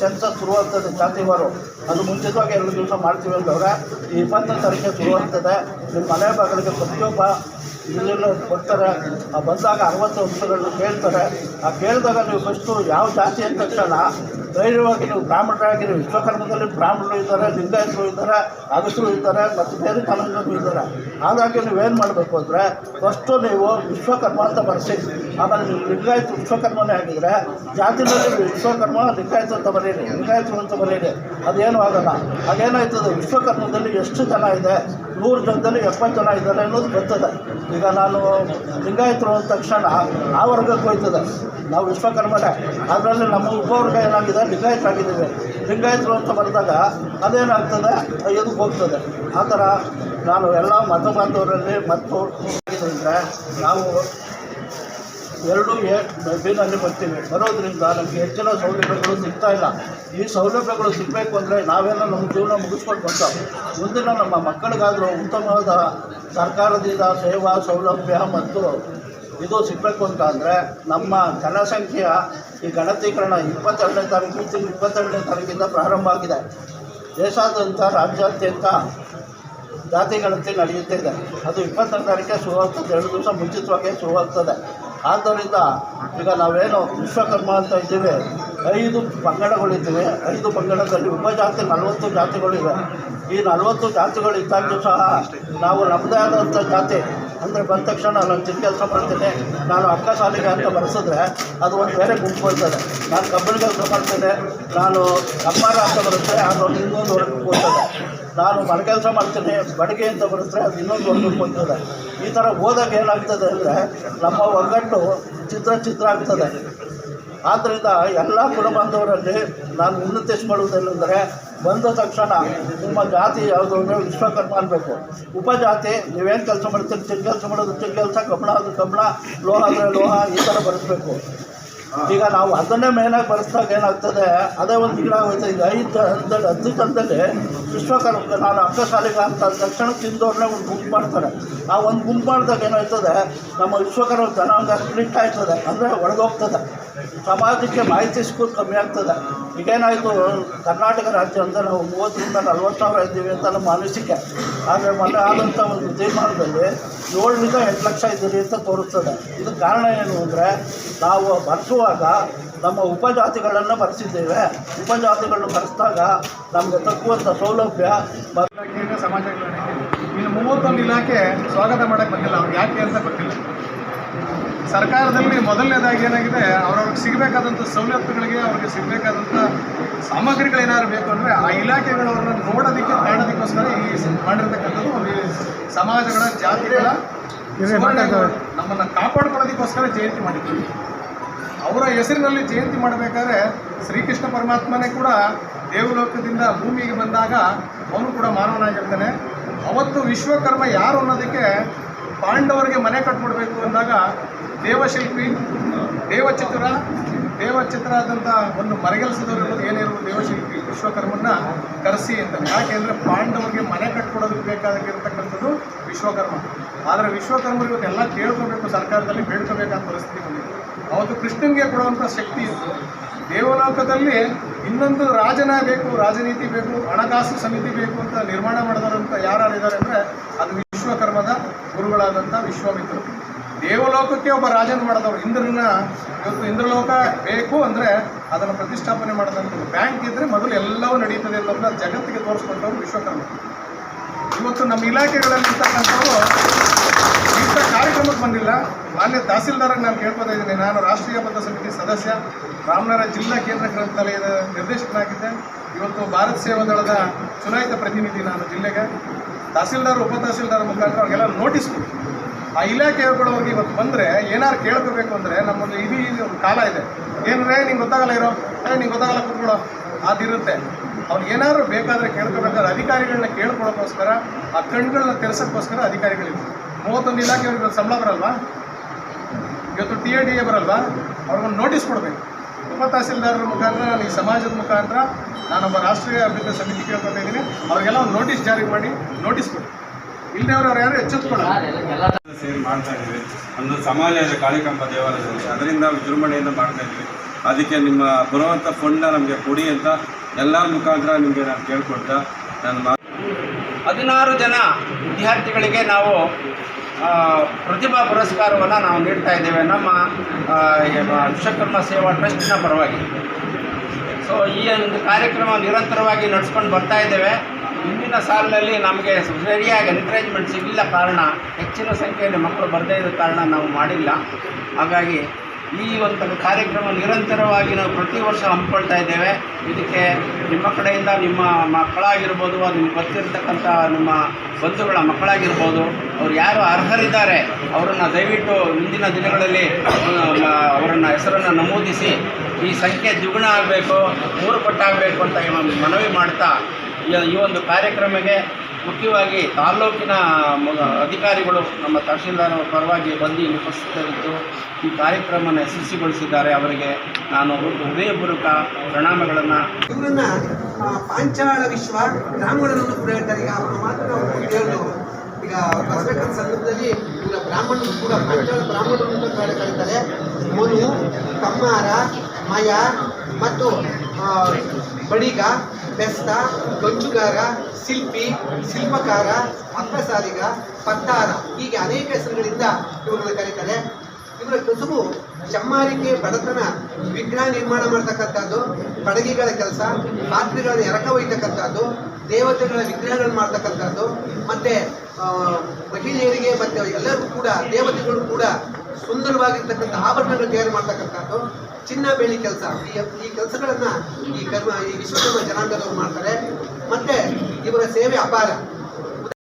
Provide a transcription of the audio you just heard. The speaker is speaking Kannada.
ಸೆನ್ಸಸ್ ಶುರುವಾಗ್ತದೆ ಜಾತಿವಾರು ಅದು ಮುಂಚಿತವಾಗಿ ಎರಡು ದಿವಸ ಮಾಡ್ತೀವಿ ಅಂತವ್ರೆ ಈ ಇಪ್ಪತ್ತನೇ ತಾರೀಕಿಗೆ ಶುರುವಾಗ್ತದೆ. ನಿಮ್ಮ ಮನೆ ಬಾಗಿಲಿಗೆ ಪ್ರತಿಯೊಬ್ಬ ಇಲ್ಲಿನ ಬರ್ತಾರೆ. ಆ ಬಂದಾಗ ಅರವತ್ತು ಅಂಶಗಳನ್ನ ಕೇಳ್ತಾರೆ. ಆ ಕೇಳಿದಾಗ ನೀವು ಫಸ್ಟು ಯಾವ ಜಾತಿ ಅಂತ ತಕ್ಷಣ ಧೈರ್ಯವಾಗಿ ನೀವು ಬ್ರಾಹ್ಮಣರಾಗಿರಿ ವಿಶ್ವಕರ್ಮದಲ್ಲಿ ಬ್ರಾಹ್ಮಣರು ಇದ್ದಾರೆ, ಲಿಂಗಾಯತರು ಇದ್ದಾರೆ ಅಗಸರು ಇದ್ದಾರೆ, ಮತ್ತು ಬೇರೆ ಕಾನೂನು ಇದ್ದಾರೆ. ಹಾಗಾಗಿ ನೀವೇನು ಮಾಡಬೇಕು ಅಂದರೆ ಫಸ್ಟು ನೀವು ವಿಶ್ವಕರ್ಮ ಅಂತ ಬರೆಸಿ. ಆಮೇಲೆ ನೀವು ಲಿಂಗಾಯತ ವಿಶ್ವಕರ್ಮನೇ ಆಗಿದ್ರೆ, ಜಾತಿನಲ್ಲಿ ವಿಶ್ವಕರ್ಮ ಲಿಂಗಾಯತ ಅಂತ ಬರೀರಿ. ಲಿಂಗಾಯತರು ಅಂತ ಬರೀರಿ. ಅದೇನು ಆಗಲ್ಲ. ಅದೇನಾಯ್ತದೆ ವಿಶ್ವಕರ್ಮದಲ್ಲಿ ಎಷ್ಟು ಜನ ಇದೆ, ನೂರು ಜನದಲ್ಲಿ ಎಪ್ಪತ್ತು ಜನ ಇದ್ದಾರೆ ಅನ್ನೋದು ಬರ್ತದೆ ಈಗ ನಾನು ಲಿಂಗಾಯತರು ಅಂದ ತಕ್ಷಣ ಆ ವರ್ಗಕ್ಕೆ ಹೋಯ್ತದೆ. ನಾವು ವಿಶ್ವಕರ್ಮನೇ. ಅದರಲ್ಲಿ ನಮ್ಮ ಉಪವರ್ಗ ಏನಾಗಿದೆ? ಲಿಂಗಾಯತರಾಗಿದ್ದೀವಿ ಲಿಂಗಾಯತರು ಅಂತ ಬರೆದಾಗ ಅದೇನಾಗ್ತದೆ? ಎದುಕ್ ಹೋಗ್ತದೆ? ಆ ಥರ ನಾನು ಎಲ್ಲ ಮತ ಬಾಂಧವರಲ್ಲಿ ಮತ್ತು ನಾವು ಎರಡು ಎ, ಬಿನಲ್ಲಿ ಬರ್ತೀವಿ. ಬರೋದ್ರಿಂದ ನಮಗೆ ಹೆಚ್ಚಿನ ಸೌಲಭ್ಯಗಳು ಸಿಗ್ತಾ ಇಲ್ಲ. ಈ ಸೌಲಭ್ಯಗಳು ಸಿಗಬೇಕು ಅಂದರೆ ನಾವೆಲ್ಲ ನಮ್ಮ ಜೀವನ ಮುಗಿಸ್ಕೊಂಡು ಬಂದ ಮುಂದಿನ ನಮ್ಮ ಮಕ್ಕಳಿಗಾದರೂ ಉತ್ತಮವಾದ ಸರ್ಕಾರದಿಂದ ಸೇವಾ ಸೌಲಭ್ಯ ಮತ್ತು ಇದು ಸಿಗಬೇಕು ಅಂತ ಅಂದರೆ ನಮ್ಮ ಜನಸಂಖ್ಯೆಯ ಈ ಗಣತೀಕರಣ ಇಪ್ಪತ್ತೆರಡನೇ ತಾರೀಕು ತಿಂಗಳು ಇಪ್ಪತ್ತೆರಡನೇ ತಾರೀಕಿಂದ ಪ್ರಾರಂಭ ಆಗಿದೆ. ದೇಶಾದ್ಯಂತ, ರಾಜ್ಯಾದ್ಯಂತ ಜಾತಿ ಗಣತಿ ನಡೆಯುತ್ತಿದೆ ಅದು ಇಪ್ಪತ್ತನೇ ತಾರೀಕೆ ಶುರುವಾಗ್ತದೆ ಎರಡು ದಿವಸ ಮುಂಚಿತವಾಗಿ ಶುರುವಾಗ್ತದೆ ಆದ್ದರಿಂದ ಈಗ ನಾವೇನು ವಿಶ್ವಕರ್ಮ ಅಂತ ಇದ್ದೀವಿ. ಐದು ಪಂಗಡಗಳಿದ್ದೀವಿ. ಐದು ಪಂಗಡದಲ್ಲಿ ಉಪಜಾತಿ ನಲವತ್ತು ಜಾತಿಗಳಿವೆ. ಈ ನಲವತ್ತು ಜಾತಿಗಳು ಇದ್ದಾಗಲೂ ಸಹ ನಾವು ನಮ್ಮದೇ ಆದಂಥ ಜಾತಿ ಅಂದರೆ ಬಂದ ತಕ್ಷಣ ನಾನು ಚಿಕ್ಕ ಕೆಲಸ ಮಾಡ್ತೇನೆ. ನಾನು ಅಕ್ಕ ಸಾಲಿಗೆ ಅಂತ ಬರೆಸಿದ್ರೆ ಅದು ಒಂದು ಬೇರೆ ಗುಂಪು ಬರ್ತದೆ ನಾನು ಕಬ್ಬಿಣ ಕೆಲಸ ಮಾಡ್ತೇನೆ. ನಾನು ಅಮ್ಮಾರ ಅಂತ ಬರುತ್ತೆ ಅದು ಒಂದು ಇನ್ನೊಂದು ಹೊರಗೆ ಹೋಗ್ತದೆ ನಾನು ಮನೆ ಕೆಲಸ ಮಾಡ್ತೇನೆ, ಬಡಿಗೆ ಅಂತ ಬರುತ್ತೆ ಅದು ಇನ್ನೊಂದು ಒಂದು ಹೋಗ್ತದೆ ಈ ಥರ ಹೋದಾಗ ಏನಾಗ್ತದೆ ಅಂದರೆ ನಮ್ಮ ಒಗ್ಗಟ್ಟು ಚಿತ್ರ ಚಿತ್ರ ಆಗ್ತದೆ. ಆದ್ದರಿಂದ ಎಲ್ಲ ಕುಲಬಾಂಧವರಲ್ಲಿ ನಾನು ವಿನಂತಿಸಿಕೊಳ್ಳುವುದೇನೆಂದರೆ ಬಂದ ತಕ್ಷಣ ನಿಮ್ಮ ಜಾತಿ ಯಾವುದು ಅಂದರೆ ವಿಶ್ವಕರ್ಮ ಅನ್ನಬೇಕು ಉಪಜಾತಿ, ನೀವೇನು ಕೆಲಸ ಮಾಡ್ತೀರಿ? ಚಿಕ್ಕ ಕೆಲಸ ಮಾಡೋದು ಚಿಕ್ಕ ಕೆಲಸ ಕಬ್ಬಣ ಅದು ಕಬ್ಬಣ ಲೋಹ ಅಂದರೆ ಲೋಹ, ಈ ಥರ ಬರೆಸ್ಬೇಕು. ಈಗ ನಾವು ಅದನ್ನೇ ಮೇನಾಗಿ ಬರೆಸ್ದಾಗ ಏನಾಗ್ತದೆ, ಅದೇ ಒಂದು ತಿಂಗಳಾಗೋಯ್ತು ಈಗ ಐದು ಹಂತದಲ್ಲಿ ಹತ್ತು ಹಂತದಲ್ಲಿ ವಿಶ್ವಕರ್ಮ ನಾನು ಅಕ್ಕ ಶಾಲೆಗ ಅಂತ ತಕ್ಷಣ ತಿಂದವ್ರನ್ನೇ ಒಂದು ಗುಂಪು ಮಾಡ್ತಾರೆ. ಆ ಒಂದು ಗುಂಪು ಮಾಡಿದಾಗ ಏನಾಯ್ತದೆ, ನಮ್ಮ ವಿಶ್ವಕರ್ಮ ಜನಾಂಗ ಸ್ಪ್ಲಿಟ್ ಆಯ್ತದೆ. ಅಂದರೆ ಒಳಗೋಗ್ತದೆ. ಸಮಾಜಕ್ಕೆ ಮಾಹಿತಿ ಸ್ಕೂಲ್ ಕಮ್ಮಿ ಆಗ್ತದೆ. ಈಗೇನಾಯಿತು ಕರ್ನಾಟಕ ರಾಜ್ಯ ಅಂತ ನಾವು ಮೂವತ್ತರಿಂದ ನಲ್ವತ್ತು ಸಾವಿರ ಇದ್ದೀವಿ ಅಂತ ನಮ್ಮ ಅನಿಸಿಕೆ. ಆದರೆ ಮೊನ್ನೆ ಆದಂಥ ಒಂದು ತೀರ್ಮಾನದಲ್ಲಿ ಏಳರಿಂದ ಎಂಟು ಲಕ್ಷ ಇದ್ದೀರಿ ಅಂತ ತೋರಿಸ್ತದೆ. ಇದು ಕಾರಣ ಏನು ಅಂದರೆ, ನಾವು ಬರೆಸುವಾಗ ನಮ್ಮ ಉಪಜಾತಿಗಳನ್ನು ಬರೆಸಿದ್ದೇವೆ ಉಪಜಾತಿಗಳನ್ನು ಬರೆಸಿದಾಗ ನಮಗೆ ತಕ್ಕುವಂಥ ಸೌಲಭ್ಯ ಸಮಾಜ ಇನ್ನು ಮೂವತ್ತೊಂದು ಇಲಾಖೆ ಸ್ವಾಗತ ಮಾಡೋಕ್ಕೆ ಬಂದಿಲ್ಲ. ಅವ್ರಿಗೆ ಯಾಕೆ ಅಂತ ಗೊತ್ತಿಲ್ಲ. ಸರ್ಕಾರದಲ್ಲಿ ಮೊದಲನೇದಾಗಿ ಏನಾಗಿದೆ ಅವ್ರವ್ರಿಗೆ ಸಿಗಬೇಕಾದಂಥ ಸವಲತ್ತುಗಳಿಗೆ ಅವ್ರಿಗೆ ಸಿಗಬೇಕಾದಂಥ ಸಾಮಗ್ರಿಗಳೇನಾದ್ರು ಬೇಕು ಅಂದರೆ ಆ ಇಲಾಖೆಗಳವ್ರನ್ನ ನೋಡೋದಕ್ಕೆ ಕಾಣೋದಕ್ಕೋಸ್ಕರ ಈ ಮಾಡಿರ್ತಕ್ಕಂಥದ್ದು ಒಂದು ಸಮಾಜಗಳ ಜಾತಿಗಳ ನಮ್ಮನ್ನು ಕಾಪಾಡ್ಕೊಳ್ಳೋದಕ್ಕೋಸ್ಕರ ಜಯಂತಿ ಮಾಡಿದ್ದೀವಿ. ಅವರ ಹೆಸರಿನಲ್ಲಿ ಜಯಂತಿ ಮಾಡಬೇಕಾದ್ರೆ ಶ್ರೀಕೃಷ್ಣ ಪರಮಾತ್ಮನೇ ಕೂಡ ದೇವಲೋಕದಿಂದ ಭೂಮಿಗೆ ಬಂದಾಗ ಅವನು ಕೂಡ ಮಾನವನಾಗಿರ್ತಾನೆ. ಅವತ್ತು ವಿಶ್ವಕರ್ಮ ಯಾರು ಅನ್ನೋದಕ್ಕೆ ಪಾಂಡವರಿಗೆ ಮನೆ ಕಟ್ಬಿಡ್ಬೇಕು ಅಂದಾಗ ದೇವಶಿಲ್ಪಿ, ದೇವಚಿತ್ರ ದೇವಚಿತ್ರ ಆದಂಥ ಒಂದು ಮರಗೆಲಸದವರು ಇರೋದು ಏನಿರೋದು ದೇವಶಿಲ್ಪಿ, ವಿಶ್ವಕರ್ಮನ್ನ ಕರೆಸಿ ಅಂತ ಯಾಕೆ ಅಂದರೆ ಪಾಂಡವರಿಗೆ ಮನೆ ಕಟ್ಕೊಡೋದಕ್ಕೆ ಬೇಕಾಗಿರ್ತಕ್ಕಂಥದ್ದು ವಿಶ್ವಕರ್ಮ. ಆದರೆ ವಿಶ್ವಕರ್ಮರು ಇವತ್ತೆಲ್ಲ ಕೇಳ್ಕೊಬೇಕು, ಸರ್ಕಾರದಲ್ಲಿ ಬೇಡ್ಕೋಬೇಕಾದ ಪರಿಸ್ಥಿತಿ ಬಂದಿದೆ. ಅವತ್ತು ಕೃಷ್ಣನಿಗೆ ಕೊಡುವಂಥ ಶಕ್ತಿ ಇತ್ತು. ದೇವಲೋಕದಲ್ಲಿ ಇನ್ನೊಂದು ರಾಜನ ಬೇಕು, ರಾಜನೀತಿ ಬೇಕು, ಹಣಕಾಸು ಸಮಿತಿ ಬೇಕು ಅಂತ ನಿರ್ಮಾಣ ಮಾಡಿದವರಂತ ಯಾರ್ಯಾರಿದ್ದಾರೆ ಅಂದರೆ ಅದು ವಿಶ್ವಕರ್ಮದ ಗುರುಗಳಾದಂಥ ವಿಶ್ವಾಮಿತ್ರರು. ದೇವಲೋಕಕ್ಕೆ ಒಬ್ಬ ರಾಜನ ಮಾಡಿದವರು ಇಂದ್ರನ ಇವತ್ತು ಇಂದ್ರಲೋಕ ಬೇಕು ಅಂದರೆ ಅದನ್ನು ಪ್ರತಿಷ್ಠಾಪನೆ ಮಾಡಿದಂಥ ಬ್ಯಾಂಕ್ ಇದ್ದರೆ ಮೊದಲು ಎಲ್ಲವೂ ನಡೀತದೆ ಅನ್ನೋದನ್ನ ಜಗತ್ತಿಗೆ ತೋರಿಸ್ಕೊಂಡವರು ವಿಶ್ವಕರ್ಮ. ಇವತ್ತು ನಮ್ಮ ಇಲಾಖೆಗಳಲ್ಲಿ ಇರ್ತಕ್ಕಂಥವ್ರು ಇಂಥ ಕಾರ್ಯಕ್ರಮಕ್ಕೆ ಬಂದಿಲ್ಲ. ಮಾನ್ಯ ತಹಸೀಲ್ದಾರಾಗಿ ನಾನು ಕೇಳ್ಕೊತಾ ಇದ್ದೀನಿ. ನಾನು ರಾಷ್ಟ್ರೀಯ ಬದ್ಧ ಸಮಿತಿ ಸದಸ್ಯ, ರಾಮನಗರ ಜಿಲ್ಲಾ ಕೇಂದ್ರ ಗ್ರಂಥಾಲಯದ ನಿರ್ದೇಶಕನಾಗಿದ್ದೆ. ಇವತ್ತು ಭಾರತ ಸೇವಾ ದಳದ ಚುನಾಯಿತ ಪ್ರತಿನಿಧಿ ನಾನು ಜಿಲ್ಲೆಗೆ. ತಹಸೀಲ್ದಾರ್, ಉಪ ತಹಸೀಲ್ದಾರ್ ಮುಖಾಂತರ ಅವ್ರಿಗೆಲ್ಲ ನೋಟಿಸ್ ಕೊಡಿ ಆ ಇಲಾಖೆಗಳು ಹೋಗಿ ಇವತ್ತು ಬಂದರೆ ಏನಾರು ಕೇಳ್ಕೋಬೇಕು ಅಂದರೆ ನಮ್ಮಲ್ಲಿ ಇದು ಇದು ಒಂದು ಕಾಲ ಇದೆ. ಏನಂದ್ರೆ ನಿಂಗೆ ಗೊತ್ತಾಗಲ್ಲ ಇರೋ? ಏ ನಿಂಗೆ ಗೊತ್ತಾಗಲ್ಲ ಕೂತ್ಕೊಳ್ಳೋ ಅದಿರುತ್ತೆ. ಅವ್ರು ಏನಾದ್ರು ಬೇಕಾದರೆ ಕೇಳ್ಕೋಬೇಕಾದ್ರೆ ಅಧಿಕಾರಿಗಳನ್ನ ಕೇಳ್ಕೊಳ್ಳೋಕ್ಕೋಸ್ಕರ ಆ ಕಣ್ಗಳನ್ನ ತೆರೆಸೋಕ್ಕೋಸ್ಕರ ಅಧಿಕಾರಿಗಳಿದ್ರು. ಮೂವತ್ತೊಂದು ಇಲಾಖೆ ಅವ್ರಿಗೆ ಸಂಬಳ ಬರಲ್ವಾ? ಇವತ್ತು ಟಿ ಎ ಡಿ ಎ ಬರಲ್ವಾ? ಅವ್ರಿಗೊಂದು ನೋಟಿಸ್ ಕೊಡಬೇಕು. ಉಪ ತಹಸೀಲ್ದಾರರ ಮುಖಾಂತರ ನಾನು ಈ ಸಮಾಜದ ಮುಖಾಂತರ ನಾನೊಬ್ಬ ರಾಷ್ಟ್ರೀಯ ಅಭಿವೃದ್ಧಿ ಸಮಿತಿ ಕೇಳ್ಕೊತಾ ಇದ್ದೀನಿ. ಅವ್ರಿಗೆಲ್ಲ ಒಂದು ನೋಟಿಸ್ ಜಾರಿ ಮಾಡಿ, ನೋಟಿಸ್ ಕೊಡಿ. ಇಲ್ಲದೆ ಅವ್ರು ಯಾರು ಎಚ್ಚೆತ್ಕೊಳ್ಳಲ್ಲ. ಸೇರಿ ಮಾಡ್ತಾ ಇದ್ದೀವಿ. ಒಂದು ಸಮಾಜ ಇದೆ ಕಾಳಿಕಾಂಬ ದೇವಾಲಯದಲ್ಲಿ ಅದರಿಂದ ವಿಜೃಂಭಣೆಯಿಂದ ಮಾಡ್ತಾ ಇದ್ವಿ. ಅದಕ್ಕೆ ನಿಮ್ಮ ಬರುವಂಥ ಫಂಡ್ನ ನಮಗೆ ಕೊಡಿ ಅಂತ ಎಲ್ಲ ಮುಖಾಂತರ ನಿಮಗೆ ನಾನು ಕೇಳ್ಕೊಡ್ತಾ ನಾನು ಮಾ ಹದಿನಾರು ಜನ ವಿದ್ಯಾರ್ಥಿಗಳಿಗೆ ನಾವು ಪ್ರತಿಭಾ ಪುರಸ್ಕಾರವನ್ನು ನಾವು ನೀಡ್ತಾ ಇದ್ದೇವೆ. ನಮ್ಮ ವಿಶ್ವಕರ್ಮ ಸೇವಾ ಟ್ರಸ್ಟ್ನ ಪರವಾಗಿ. ಸೊ ಈ ಒಂದು ಕಾರ್ಯಕ್ರಮ ನಿರಂತರವಾಗಿ ನಡೆಸ್ಕೊಂಡು ಬರ್ತಾ ಇದ್ದೇವೆ. ಹಿಂದಿನ ಸಾಲಿನಲ್ಲಿ ನಮಗೆ ಸರಿಯಾಗಿ ಎನ್ಕರೇಜ್ಮೆಂಟ್ ಸಿಗಲಿಲ್ಲ ಕಾರಣ, ಹೆಚ್ಚಿನ ಸಂಖ್ಯೆಯಲ್ಲಿ ಮಕ್ಕಳು ಬರದೇ ಇರೋ ಕಾರಣ ನಾವು ಮಾಡಿಲ್ಲ. ಹಾಗಾಗಿ ಈ ಒಂದು ಕಾರ್ಯಕ್ರಮ ನಿರಂತರವಾಗಿ ನಾವು ಪ್ರತಿ ವರ್ಷ ಹಮ್ಮಿಕೊಳ್ತಾ ಇದ್ದೇವೆ. ಇದಕ್ಕೆ ನಿಮ್ಮ ಕಡೆಯಿಂದ ನಿಮ್ಮ ಮಕ್ಕಳಾಗಿರ್ಬೋದು, ಅದು ನಿಮ್ಗೆ ಗೊತ್ತಿರ್ತಕ್ಕಂಥ ನಿಮ್ಮ ಬಂಧುಗಳ ಮಕ್ಕಳಾಗಿರ್ಬೋದು, ಅವ್ರು ಯಾರು ಅರ್ಹರಿದ್ದಾರೆ, ಅವರನ್ನು ದಯವಿಟ್ಟು ಮುಂದಿನ ದಿನಗಳಲ್ಲಿ ಅವರನ್ನು ಹೆಸರನ್ನು ನಮೂದಿಸಿ ಈ ಸಂಖ್ಯೆ ದ್ವಿಗುಣ ಆಗಬೇಕು, ಮೂರು ಪಟ್ಟಾಗಬೇಕು ಅಂತ ಮನವಿ ಮಾಡ್ತಾ ಈ- ಒಂದು ಕಾರ್ಯಕ್ರಮಕ್ಕೆ ಮುಖ್ಯವಾಗಿ ತಾಲ್ಲೂಕಿನ ಅಧಿಕಾರಿಗಳು ನಮ್ಮ ತಹಶೀಲ್ದಾರ್ ಪರವಾಗಿ ಬಂದು ಉಪಸ್ಥಿತರಿದ್ದು ಈ ಕಾರ್ಯಕ್ರಮನ ಯಶಸ್ವಿಗೊಳಿಸಿದ್ದಾರೆ. ಅವರಿಗೆ ನಾನು ಹೃದಯಪೂರ್ವಕ ಪ್ರಣಾಮಗಳನ್ನು ಇವರನ್ನ ಪಾಂಚಾಳ ವಿಶ್ವ ಬ್ರಾಹ್ಮಣರನ್ನು ಕೂಡ ಹೇಳ್ತಾರೆ ಈಗ ಅವರ ಮಾತು ನಾವು ಕೇಳಿದ್ರು ಈಗ ಬಸವೇಶ್ವರ ಸಂದರ್ಭದಲ್ಲಿ ಇವರ ಬ್ರಾಹ್ಮಣರು ಕೂಡ ಪಾಂಚಾಳ ಬ್ರಾಹ್ಮಣರು ಅಂತ ಕರೆ- ಕರೀತಾರೆ ಮನು, ಕಮ್ಮಾರ, ಮಯ ಮತ್ತು ಬಡಿಗ, ಬೆಸ್ತ ಗಂಜುಗಾರ ಶಿಲ್ಪಿ, ಶಿಲ್ಪಕಾರ ಅಕ್ಕಸಾರಿಗ ಪತ್ತಾರ ಹೀಗೆ ಅನೇಕ ಹೆಸರುಗಳಿಂದ ಇವರನ್ನು ಕರೀತಾರೆ. ಇವರ ಕಸುಬು, ಚಮ್ಮಾರಿಕೆ, ಬಡತನ, ವಿಗ್ರಹ ನಿರ್ಮಾಣ ಮಾಡ್ತಕ್ಕಂಥದ್ದು ಬಡಗಿಗಳ ಕೆಲಸ, ಪಾತ್ರೆಗಳನ್ನು ಎರಕ ಒಯ್ತಕ್ಕಂಥದ್ದು ದೇವತೆಗಳ ವಿಗ್ರಹಗಳನ್ನು ಮಾಡ್ತಕ್ಕಂಥದ್ದು, ಮತ್ತೆ ಮಹಿಳೆಯರಿಗೆ ಮತ್ತು ಎಲ್ಲರಿಗೂ ಕೂಡ, ದೇವತೆಗಳು ಕೂಡ ಸುಂದರವಾಗಿರ್ತಕ್ಕಂಥ ಆಭರಣಗಳು ತಯಾರು ಮಾಡ್ತಕ್ಕಂಥದ್ದು ಚಿನ್ನ ಬೆಳ್ಳಿ ಕೆಲಸ. ಈ ಈ ಕೆಲಸಗಳನ್ನ ಈ ಕರ್ಮ ಈ ವಿಶ್ವಕರ್ಮ ಜನಾಂಗದವರು ಮಾಡ್ತಾರೆ. ಮತ್ತೆ ಇವರ ಸೇವೆ ಅಪಾರ.